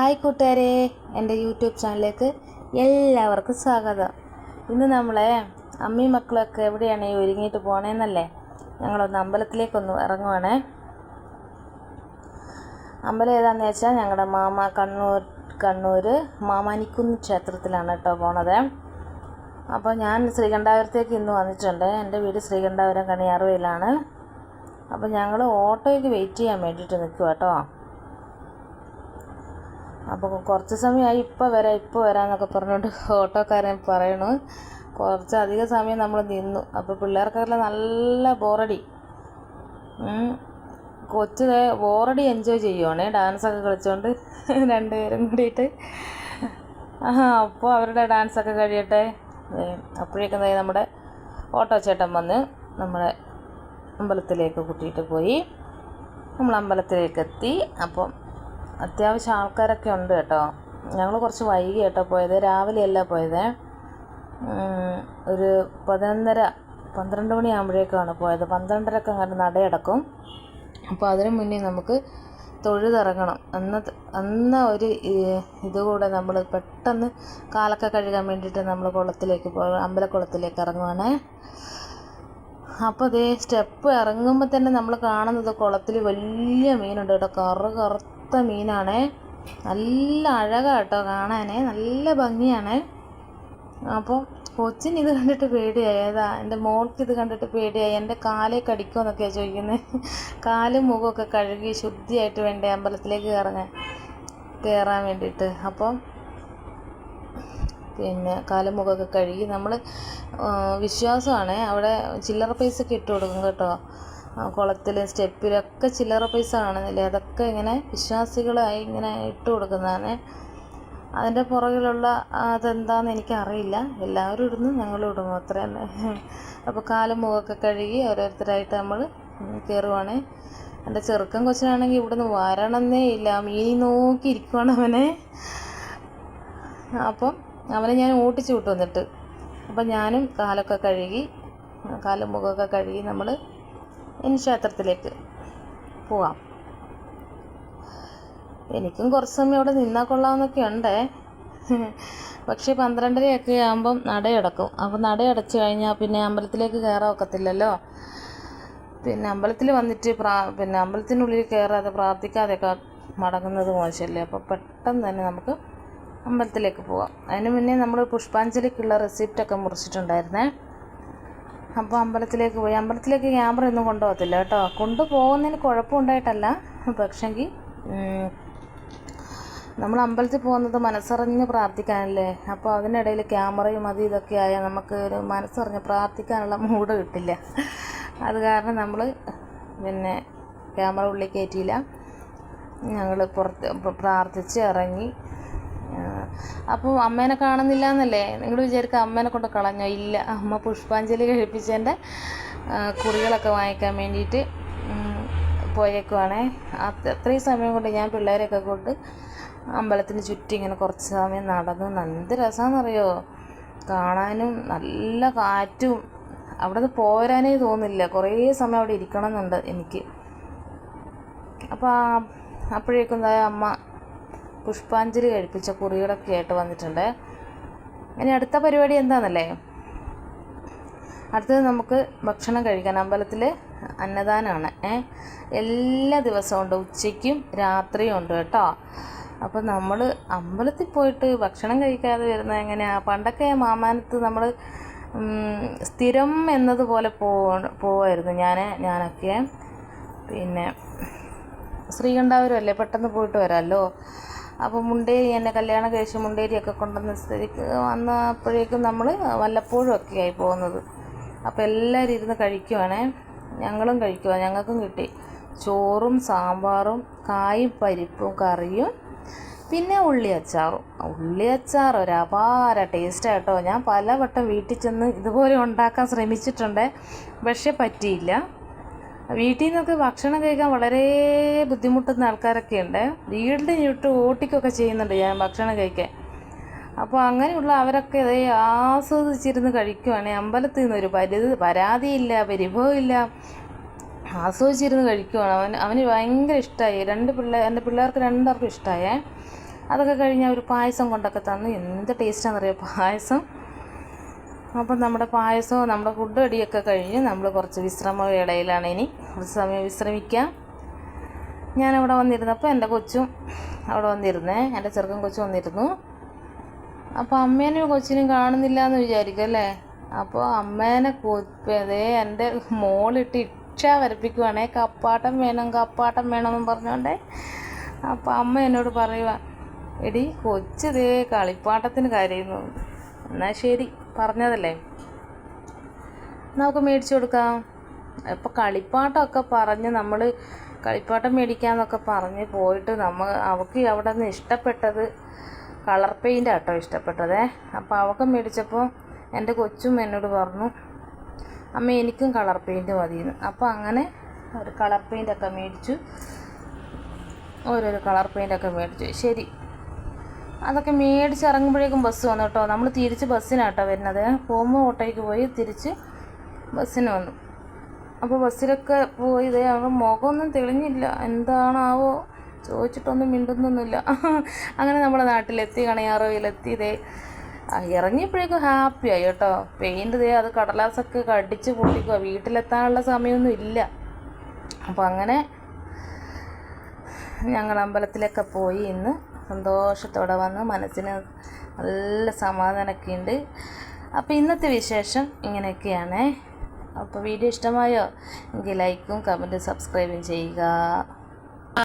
Hi കൂട്ടുകാരെ എന്റെ YouTube ചാനലിലേക്ക് എല്ലാവർക്കും സ്വാഗതം. ഇന്ന് നമ്മളെ അമ്മയും മക്കളൊക്കെ എവിടെയാണ് ഒരുങ്ങിയിട്ട് പോണേന്നല്ലേ? ഞങ്ങളൊന്ന് അമ്പലത്തിലേക്കൊന്ന് ഇറങ്ങുവാണേ. അമ്പലം ഏതാണെന്ന് വെച്ചാൽ ഞങ്ങളുടെ മാമ കണ്ണൂർ കണ്ണൂർ മാമാനിക്കുന്ന് ക്ഷേത്രത്തിലാണ് കേട്ടോ പോണത്. അപ്പോൾ ഞാൻ ശ്രീകണ്ഠാപുരത്തേക്ക് ഇന്ന് വന്നിട്ടുണ്ട്. എന്റെ വീട് ശ്രീകണ്ഠാപുരം കണിയാറുവയിലാണ് അപ്പോൾ ഞങ്ങൾ ഓട്ടോയ്ക്ക് വെയിറ്റ് ചെയ്യാൻ വേണ്ടിയിട്ട് നിൽക്കുക കേട്ടോ. അപ്പോൾ കുറച്ച് സമയമായി ഇപ്പോൾ വരാം ഇപ്പോൾ വരാമെന്നൊക്കെ പറഞ്ഞുകൊണ്ട് ഓട്ടോക്കാരൻ പറയണു. കുറച്ച് അധിക സമയം നമ്മൾ നിന്നു. അപ്പോൾ പിള്ളേർക്കെല്ലാം നല്ല ബോറടി. കൊച്ചു ബോറടി എൻജോയ് ചെയ്യുവാണേ. ഡാൻസൊക്കെ കളിച്ചുകൊണ്ട് രണ്ടുപേരും കൂടിയിട്ട്. അപ്പോൾ അവരുടെ ഡാൻസൊക്കെ കഴിയട്ടെ. അപ്പോഴേക്കും നമ്മുടെ ഓട്ടോ ചേട്ടൻ വന്ന് നമ്മുടെ അമ്പലത്തിലേക്ക് കൂട്ടിയിട്ട് പോയി. നമ്മൾ അമ്പലത്തിലേക്ക് എത്തി അപ്പം അത്യാവശ്യം ആൾക്കാരൊക്കെ ഉണ്ട് കേട്ടോ. ഞങ്ങൾ കുറച്ച് വൈകി കേട്ടോ പോയത്. രാവിലെയല്ല പോയത്. ഒരു പതിനൊന്നര പന്ത്രണ്ട് മണിയാകുമ്പോഴേക്കാണ് പോയത്. പന്ത്രണ്ടരക്ക് അങ്ങനെ നടയടക്കും. അപ്പോൾ അതിനു മുന്നേ നമുക്ക് തൊഴുതിറങ്ങണം. അന്ന് അന്ന ഒരു ഇതുകൂടെ നമ്മൾ പെട്ടെന്ന് കാലൊക്കെ കഴുകാൻ വേണ്ടിയിട്ട് നമ്മൾ കുളത്തിലേക്ക് പോ അമ്പലക്കുളത്തിലേക്ക് ഇറങ്ങുവാണേ. അപ്പോൾ അതേ സ്റ്റെപ്പ് ഇറങ്ങുമ്പോൾ തന്നെ നമ്മൾ കാണുന്നത് കുളത്തിൽ വലിയ മീനുണ്ട് കേട്ടോ. കറു കറുത്ത മീനാണേ. നല്ല അഴകാണ് കേട്ടോ കാണാനേ. നല്ല ഭംഗിയാണ്. അപ്പോൾ കൊച്ചിന് ഇത് കണ്ടിട്ട് പേടിയായി. ഏതാ എന്റെ മോൾക്ക് ഇത് കണ്ടിട്ട് പേടിയായി. എന്റെ കാലേ കടിക്കുമെന്നൊക്കെയാണ് ചോദിക്കുന്നത് കാലും മുഖമൊക്കെ കഴുകി ശുദ്ധിയായിട്ട് വേണ്ടേ അമ്പലത്തിലേക്ക് കയറാൻ കയറാൻ വേണ്ടിയിട്ട്. അപ്പം പിന്നെ കാലും മുഖമൊക്കെ കഴുകി നമ്മൾ വിശ്വാസമാണ്. അവിടെ ചില്ലറ പൈസ ഒക്കെ ഇട്ട് കൊടുക്കും കേട്ടോ. കുളത്തിൽ സ്റ്റെപ്പിലൊക്കെ ചില്ലറ പൈസ കാണുന്നില്ലേ അതൊക്കെ ഇങ്ങനെ വിശ്വാസികളായി ഇങ്ങനെ ഇട്ട് കൊടുക്കുന്നതാണ്. അതിന്റെ പുറകിലുള്ള അതെന്താണെന്ന് എനിക്കറിയില്ല. എല്ലാവരും ഇടുന്നു ഞങ്ങളും ഇടുന്നു. അത്ര അപ്പോൾ കാലും മുഖമൊക്കെ കഴുകി ഓരോരുത്തരായിട്ട് നമ്മൾ കയറുവാണ് എന്റെ ചെറുക്കൻ കൊച്ചിനാണെങ്കിൽ ഇവിടുന്ന് വരണമെന്നേ ഇല്ല. മീനി നോക്കി ഇരിക്കുവാണ് അവനെ. അപ്പം അവനെ ഞാൻ ഓട്ടിച്ചു വിട്ടു വന്നിട്ട്. അപ്പം ഞാനും കാലൊക്കെ കഴുകി കാലും മുഖമൊക്കെ കഴുകി നമ്മൾ ഇനി ക്ഷേത്രത്തിലേക്ക് പോവാം. എനിക്കും കുറച്ച് സമയം അവിടെ നിന്നാൽ കൊള്ളാമെന്നൊക്കെ ഉണ്ട്. പക്ഷേ പന്ത്രണ്ടരയൊക്കെ ആകുമ്പം നടയടക്കും. അപ്പോൾ നടയടച്ചു കഴിഞ്ഞാൽ പിന്നെ അമ്പലത്തിലേക്ക് കയറാൻ ഒക്കത്തില്ലല്ലോ. പിന്നെ അമ്പലത്തിൽ വന്നിട്ട് പ്രാ പിന്നെ അമ്പലത്തിനുള്ളിൽ കയറാതെ പ്രാർത്ഥിക്കാതെയൊക്കെ മടങ്ങുന്നത് മോശമല്ലേ? അപ്പോൾ പെട്ടെന്ന് തന്നെ നമുക്ക് അമ്പലത്തിലേക്ക് പോവാം. അതിന് മുന്നേ നമ്മൾ പുഷ്പാഞ്ജലിക്കുള്ള റെസിപ്റ്റൊക്കെ മുറിച്ചിട്ടുണ്ടായിരുന്നേ. അപ്പോൾ അമ്പലത്തിലേക്ക് പോയി. അമ്പലത്തിലേക്ക് ക്യാമറ ഒന്നും കൊണ്ടുപോകത്തില്ല കേട്ടോ. കൊണ്ടുപോകുന്നതിന് കുഴപ്പമുണ്ടായിട്ടല്ല. പക്ഷെങ്കിൽ നമ്മൾ അമ്പലത്തിൽ പോകുന്നത് മനസ്സറിഞ്ഞ് പ്രാർത്ഥിക്കാനല്ലേ? അപ്പോൾ അതിനിടയിൽ ക്യാമറയും അത് ഇതൊക്കെ ആയാൽ നമുക്ക് ഒരു മനസ്സറിഞ്ഞ് പ്രാർത്ഥിക്കാനുള്ള മൂഡ് കിട്ടില്ല. അത് കാരണം നമ്മൾ പിന്നെ ക്യാമറ ഉള്ളിൽ കയറ്റിയില്ല. ഞങ്ങൾ പുറത്ത് പ്രാർത്ഥിച്ച് ഇറങ്ങി. അപ്പോൾ അമ്മേനെ കാണുന്നില്ല എന്നല്ലേ നിങ്ങൾ വിചാരിക്കുക അമ്മേനെ കൊണ്ട് കളഞ്ഞോ? ഇല്ല. അമ്മ പുഷ്പാഞ്ജലി കഴിപ്പിച്ചതിന്റെ കുറികളൊക്കെ വാങ്ങിക്കാൻ വേണ്ടിയിട്ട് പോയേക്കുവാണേ. അത് അത്രയും സമയം കൊണ്ട് ഞാൻ പിള്ളേരെയൊക്കെ കൊണ്ട് അമ്പലത്തിന് ചുറ്റും ഇങ്ങനെ കുറച്ച് സമയം നടന്നു. എന്ത് രസമാണെന്നറിയോ കാണാനും നല്ല കാറ്റും. അവിടെ നിന്ന് പോരാനേ തോന്നില്ല. കുറേ സമയം അവിടെ ഇരിക്കണം എന്നുണ്ട് എനിക്ക്. അപ്പോൾ അപ്പോഴേക്കും അമ്മ പുഷ്പാഞ്ജലി കഴിപ്പിച്ച കുറികളൊക്കെ ആയിട്ട് വന്നിട്ടുണ്ട്. ഇനി അടുത്ത പരിപാടി എന്താണെന്നല്ലേ അടുത്തത് നമുക്ക് ഭക്ഷണം കഴിക്കാൻ. അമ്പലത്തിൽ അന്നദാനമാണ് എല്ലാ ദിവസവും ഉണ്ട്. ഉച്ചയ്ക്കും രാത്രിയും ഉണ്ട് കേട്ടോ. അപ്പോൾ നമ്മൾ അമ്പലത്തിൽ പോയിട്ട് ഭക്ഷണം കഴിക്കാതെ വരുന്നത് എങ്ങനെയാണ് പണ്ടൊക്കെ മാമാനത്ത് നമ്മൾ സ്ഥിരം എന്നതുപോലെ പോ പോവായിരുന്നു. ഞാൻ ഞാനൊക്കെ. പിന്നെ ശ്രീകണ്ഠാപുരം അല്ലേ? പെട്ടെന്ന് പോയിട്ട് വരാമല്ലോ. അപ്പോൾ മുണ്ടേരി എന്നെ കല്യാണം കഴിച്ച് മുണ്ടേരിയൊക്കെ കൊണ്ടുവന്ന സ്ഥിതിക്ക് വന്നപ്പോഴേക്കും നമ്മൾ വല്ലപ്പോഴും ഒക്കെ ആയി പോകുന്നത്. അപ്പോൾ എല്ലാവരും ഇരുന്ന് കഴിക്കുവാണേ. ഞങ്ങളും കഴിക്കുക ഞങ്ങൾക്കും കിട്ടി. ചോറും സാമ്പാറും കായും പരിപ്പും കറിയും പിന്നെ ഉള്ളി അച്ചാറും. ഉള്ളി അച്ചാർ ഒരു അപാര ടേസ്റ്റാണ് ഞാൻ പലവട്ടം വീട്ടിൽ ചെന്ന് ഇതുപോലെ ഉണ്ടാക്കാൻ ശ്രമിച്ചിട്ടുണ്ട്. പക്ഷേ പറ്റിയില്ല. വീട്ടിൽ നിന്നൊക്കെ ഭക്ഷണം കഴിക്കാൻ വളരെ ബുദ്ധിമുട്ടുന്ന ആൾക്കാരൊക്കെ ഉണ്ട് വീടിന്റെ ചുട്ട് ഓട്ടിക്കൊക്കെ ചെയ്യുന്നുണ്ട് ഞാൻ ഭക്ഷണം കഴിക്കാൻ. അപ്പോൾ അങ്ങനെയുള്ള അവരൊക്കെ ഇതേ ആസ്വദിച്ചിരുന്ന് കഴിക്കുവാണെങ്കിൽ അമ്പലത്തിൽ നിന്ന് ഒരു പരി പരാതിയില്ല പരിഭവമില്ല. ആസ്വദിച്ചിരുന്ന് കഴിക്കുവാണ്. അവൻ അവന് ഭയങ്കര ഇഷ്ടമായി രണ്ട് പിള്ളേർ എന്റെ പിള്ളേർക്ക് രണ്ടാർക്കും ഇഷ്ടമായേ അതൊക്കെ കഴിഞ്ഞ് അവർ പായസം കൊണ്ടൊക്കെ തന്നു. എന്ത് ടേസ്റ്റാണെന്നറിയാം പായസം. അപ്പം നമ്മുടെ പായസവും നമ്മുടെ ഫുഡ് അടിയൊക്കെ കഴിഞ്ഞ് നമ്മൾ കുറച്ച് വിശ്രമ വേളയിലാണ് ഇനി. കുറച്ച് സമയം വിശ്രമിക്കാം. ഞാനവിടെ വന്നിരുന്നപ്പോൾ എന്റെ കൊച്ചും അവിടെ വന്നിരുന്നേ. എന്റെ ചെറുക്കൻ കൊച്ചും വന്നിരുന്നു. അപ്പോൾ അമ്മേനെയും കൊച്ചിനും കാണുന്നില്ല എന്ന് വിചാരിക്കും അല്ലേ? അപ്പോൾ അമ്മേനെ കൊതേ എന്റെ മോളിട്ട് ഇക്ഷ വരപ്പിക്കുവാണേ. കപ്പാട്ടം വേണം കപ്പാട്ടം വേണമെന്നും പറഞ്ഞോണ്ടേ. അപ്പോൾ അമ്മ എന്നോട് പറയുക എടി കൊച്ച് ദേ കളിപ്പാട്ടത്തിന് കരയുന്നു. എന്നാൽ ശരി. പറഞ്ഞതല്ലേ? നമുക്ക് മേടിച്ചു കൊടുക്കാം. ഇപ്പോൾ കളിപ്പാട്ടമൊക്കെ പറഞ്ഞ് നമ്മൾ കളിപ്പാട്ടം മേടിക്കാമെന്നൊക്കെ പറഞ്ഞ് പോയിട്ട് നമ്മൾ അവൾക്ക് അവിടെ നിന്ന് ഇഷ്ടപ്പെട്ടത് കളർ പെയിന്റ് ആട്ടോ ഇഷ്ടപ്പെട്ടതേ. അപ്പോൾ അവൾക്ക് മേടിച്ചപ്പോൾ എന്റെ കൊച്ചും എന്നോട് പറഞ്ഞു അമ്മ എനിക്കും കളർ പെയിന്റ് മതിയെന്ന് അപ്പോൾ അങ്ങനെ ഒരു കളർ പെയിന്റൊക്കെ മേടിച്ചു. ഓരോരോ കളർ പെയിന്റൊക്കെ മേടിച്ചു. ശരി. അതൊക്കെ മേടിച്ച് ഇറങ്ങുമ്പോഴേക്കും ബസ് വന്നു കേട്ടോ. നമ്മൾ തിരിച്ച് ബസ്സിനാട്ടോ വരുന്നത്. പോകുമ്പോൾ ഓട്ടോയ്ക്ക് പോയി തിരിച്ച് ബസ്സിന് വന്നു. അപ്പോൾ ബസ്സിലൊക്കെ പോയി ഇതേ അവരുടെ മുഖമൊന്നും തെളിഞ്ഞില്ല. എന്താണാവോ? ചോദിച്ചിട്ടൊന്നും മിണ്ടുന്നൊന്നുമില്ല. അങ്ങനെ നമ്മുടെ നാട്ടിലെത്തി കണിയാറോയിലെത്തി ഇതേ ഇറങ്ങിയപ്പോഴേക്കും ഹാപ്പിയായി കേട്ടോ. പെയിന്റ് ഇതേ അത് കടലാസൊക്കെ കടിച്ച് പൊട്ടിക്കുക വീട്ടിലെത്താനുള്ള സമയമൊന്നും ഇല്ല. അപ്പോൾ അങ്ങനെ ഞങ്ങൾ അമ്പലത്തിലൊക്കെ പോയി ഇന്ന് സന്തോഷത്തോടെ വന്ന് മനസ്സിന് നല്ല സമാധാനമൊക്കെ ഉണ്ട് അപ്പോൾ ഇന്നത്തെ വിശേഷം ഇങ്ങനെയൊക്കെയാണേ. അപ്പോൾ വീഡിയോ ഇഷ്ടമായോ? എങ്കിൽ ലൈക്കും കമന്റും സബ്സ്ക്രൈബും ചെയ്യുക.